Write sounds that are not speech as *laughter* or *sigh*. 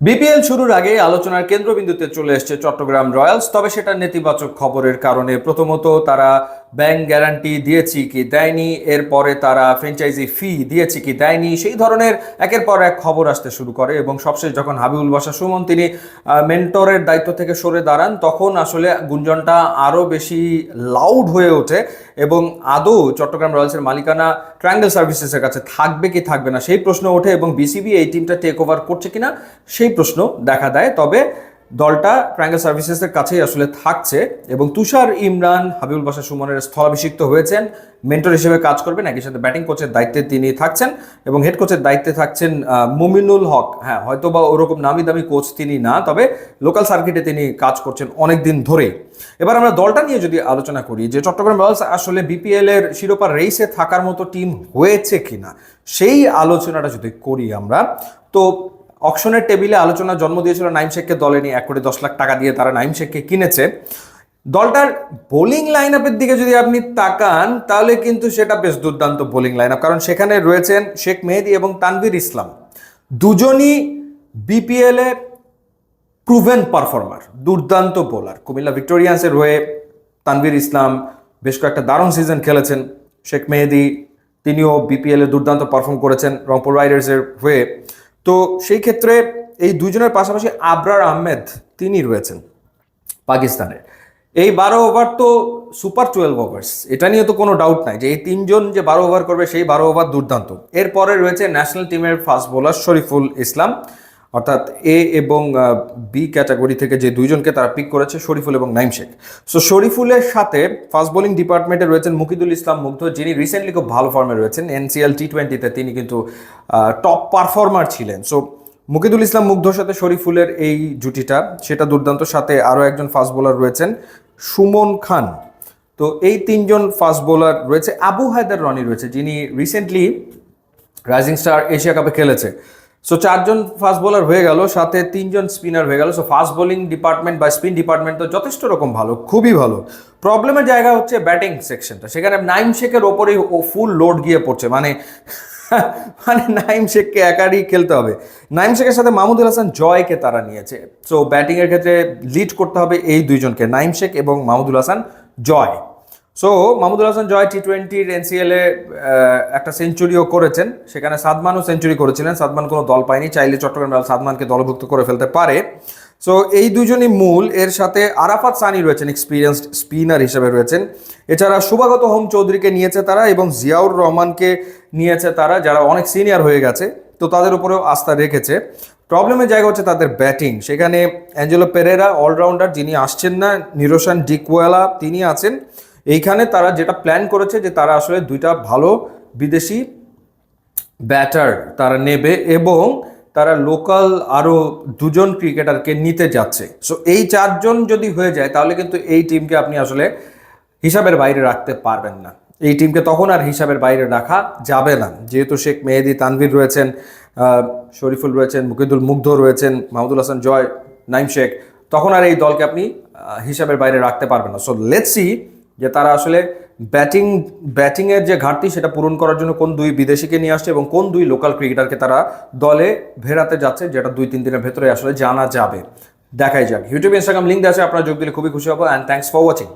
BPL শুরুর আগে আলোচনার কেন্দ্রবিন্দুতে চলে এসছে চট্টগ্রাম রয়্যালস, তবে সেটা নেতিবাচক খবরের কারণে প্রথমত তারা ব্যাংক গ্যারান্টি দিয়েছি কি দেয়নি, এরপরে তারা ফ্র্যাঞ্চাইজি ফি দিয়েছে কি দেয়নি, সেই ধরনের একের পর এক খবর আসতে শুরু করে এবং সবশেষ যখন হাবিবুল বাসা সুমন তিনি মেন্টরের দায়িত্ব থেকে সরে দাঁড়ান, তখন আসলে গুঞ্জনটা আরও বেশি লাউড হয়ে ওঠে এবং আদৌ চট্টগ্রাম রয়্যালসের মালিকানা ট্রায়াঙ্গেল সার্ভিসেসের কাছে থাকবে কি থাকবে না, সেই প্রশ্ন ওঠে এবং বিসিবি এই টিমটা টেক ওভার করছে কিনা, সেই প্রশ্ন দেখা দেয়। তবে দলটা ট্রায়াঙ্গেল সার্ভিসেসের কাছেই আসলে থাকছে এবং তুষার ইমরান হাবিবুল বাসা সুমনের স্থলাভিষিক্ত হয়েছেন, মেন্টর হিসেবে কাজ করবেন, একই সাথে ব্যাটিং কোচের দায়িত্বে তিনি থাকছেন এবং হেড কোচের দায়িত্বে থাকছেন মুমিনুল হক। হ্যাঁ হয়তো বা ওরকম নামি দামি কোচ তিনি না, তবে লোকাল সার্কিটে তিনি কাজ করছেন অনেক দিন ধরে এবার আমরা দলটা নিয়ে যদি আলোচনা করি, যে চট্টগ্রাম রয়্যালস আসলে বিপিএল এর শিরোপা রেসে থাকার মতো টিম হয়েছে কিনা, সেই আলোচনাটা যদি করি আমরা, তো অকশনের টেবিলে আলোচনা জন্ম দিয়েছিল নাইম শেখকে দলে নিয়ে। এক কোটি দশ লাখ টাকা দিয়ে তারা নাইম শেখকে কিনেছে। দলটার বোলিং লাইন আপের দিকে যদি আপনি তাকান, তাহলে কিন্তু সেটা বেশ দুর্দান্ত বোলিং লাইন আপ কারণ সেখানে রয়েছেন শেখ মেহেদি এবং তানভীর ইসলাম। দুজনই বিপিএল প্রুভেন পারফর্মার দুর্দান্ত বোলার কুমিল্লা ভিক্টোরিয়ান্সের হয়ে তানভীর ইসলাম বেশ কয়েকটা দারুণ সিজন খেলেছেন। শেখ মেহেদি, তিনিও বিপিএল দুর্দান্ত পারফর্ম করেছেন। রংপুর রাইডার্সের হয়ে তো সেই ক্ষেত্রে এই দুজনের পাশাপাশি আবরার আহমেদ তিনি রয়েছেন পাকিস্তানের এই বারো ওভার তো সুপার টুয়েলভ ওভার্স এটা নিয়ে তো কোনো ডাউট নাই যে এই তিনজন যে বারো ওভার করবে সেই বারো ওভার দুর্দান্ত। এরপরে রয়েছে ন্যাশনাল টিমের ফাস্ট বোলার শরীফুল ইসলাম। অর্থাৎ এ এবং বি ক্যাটাগরি থেকে যে দুইজনকে তারা পিক করেছে, শরীফুল এবং নাইম শেখ। সো শরীফুলের সাথে ফাস্ট বোলিং ডিপার্টমেন্টে রয়েছেন মুকিদুল ইসলাম মুগ্ধ, যিনি রিসেন্টলি খুব ভালো ফর্মে রয়েছেন। এনসিএল টি টোয়েন্টিতে তিনি কিন্তু টপ পারফর্মার ছিলেন। সো মুকিদুল ইসলাম মুগ্ধর সাথে শরীফুলের এই জুটিটা, সেটা দুর্দান্ত। সাথে আরও একজন ফাস্ট বোলার রয়েছেন, সুমন খান। তো এই তিনজন ফাস্ট বোলার রয়েছে। আবু হায়দার রনি রয়েছে, যিনি রিসেন্টলি রাইজিং স্টার এশিয়া কাপে খেলেছে। সো চারজন ফাস্ট বোলার হয়ে গেল, সাথে তিনজন স্পিনার হয়ে গেল। সো ফাস্ট বোলিং ডিপার্টমেন্ট বা স্পিন ডিপার্টমেন্ট তো যথেষ্ট রকম ভালো, খুবই ভালো। প্রবলেমের জায়গা হচ্ছে ব্যাটিং সেকশনটা সেখানে নাইম শেখের ওপরেই ও ফুল লোড গিয়ে পড়ছে। মানে *laughs* মানে নাইম শেখকে একারই খেলতে হবে। নাইম শেখের সাথে মাহমুদুল হাসান জয়কে তারা নিয়েছে। সো ব্যাটিংয়ের ক্ষেত্রে লিড করতে হবে এই দুইজনকে নাইম শেখ এবং মাহমুদুল হাসান জয়। সো মাহমুদুল হাসান জয় টি টোয়েন্টির এনসিএলে একটা সেঞ্চুরিও করেছেন। সেখানে সাদমানও সেঞ্চুরি করেছিলেন। সাদমান কোনো দল পায়নি। চাইলে চট্টগ্রাম সাদমানকে দলভুক্ত করে ফেলতে পারে। সো এই দুজনই মূল। এর সাথে আরাফাত সানি রয়েছেন এক্সপিরিয়েন্সড স্পিনার হিসেবে রয়েছেন। এছাড়া শুভাগত হোম চৌধুরীকে নিয়েছে তারা এবং জিয়াউর রহমানকে নিয়েছে তারা, যারা অনেক সিনিয়র হয়ে গেছে। তো তাদের উপরেও আস্থা রেখেছে। প্রবলেমের জায়গা হচ্ছে তাদের ব্যাটিং সেখানে অ্যাঞ্জেলো পেরেরা অলরাউন্ডার যিনি আসছেন না, নিরোশান ডিকওয়ালা তিনি আছেন। এইখানে তারা যেটা প্ল্যান করেছে যে তারা আসলে দুইটা ভালো বিদেশি ব্যাটার তারা নেবে এবং তারা লোকাল আরও দুজন ক্রিকেটারকে নিতে যাচ্ছে। সো এই চারজন যদি হয়ে যায়, তাহলে কিন্তু এই টিমকে আপনি আসলে হিসাবের বাইরে রাখতে পারবেন না। এই টিমকে তখন আর হিসাবের বাইরে রাখা যাবে না। যেহেতু শেখ মেহেদি, তানভীর রয়েছেন শরীফুল রয়েছেন, মুকিদুল মুগ্ধ রয়েছেন, মাহমুদুল হাসান জয়, নাইম শেখ, তখন আর এই দলকে আপনি হিসাবের বাইরে রাখতে পারবেন না। সো লেটস যে তারা আসলে ব্যাটিং ব্যাটিংয়ের যে ঘাটতি সেটা পূরণ করার জন্য কোন দুই বিদেশিকে নিয়ে আসছে এবং কোন দুই লোকাল ক্রিকেটারকে তারা দলে ভেড়াতে যাচ্ছে, যেটা দুই, তিন দিনের ভেতরে আসলে জানা যাবে। দেখাই যাক। ইউটিউব ইনস্টাগ্রাম লিঙ্ক আছে, আপনারা যোগ দিলে খুবই খুশি হব অ্যান্ড থ্যাংকস ফর ওয়াচিং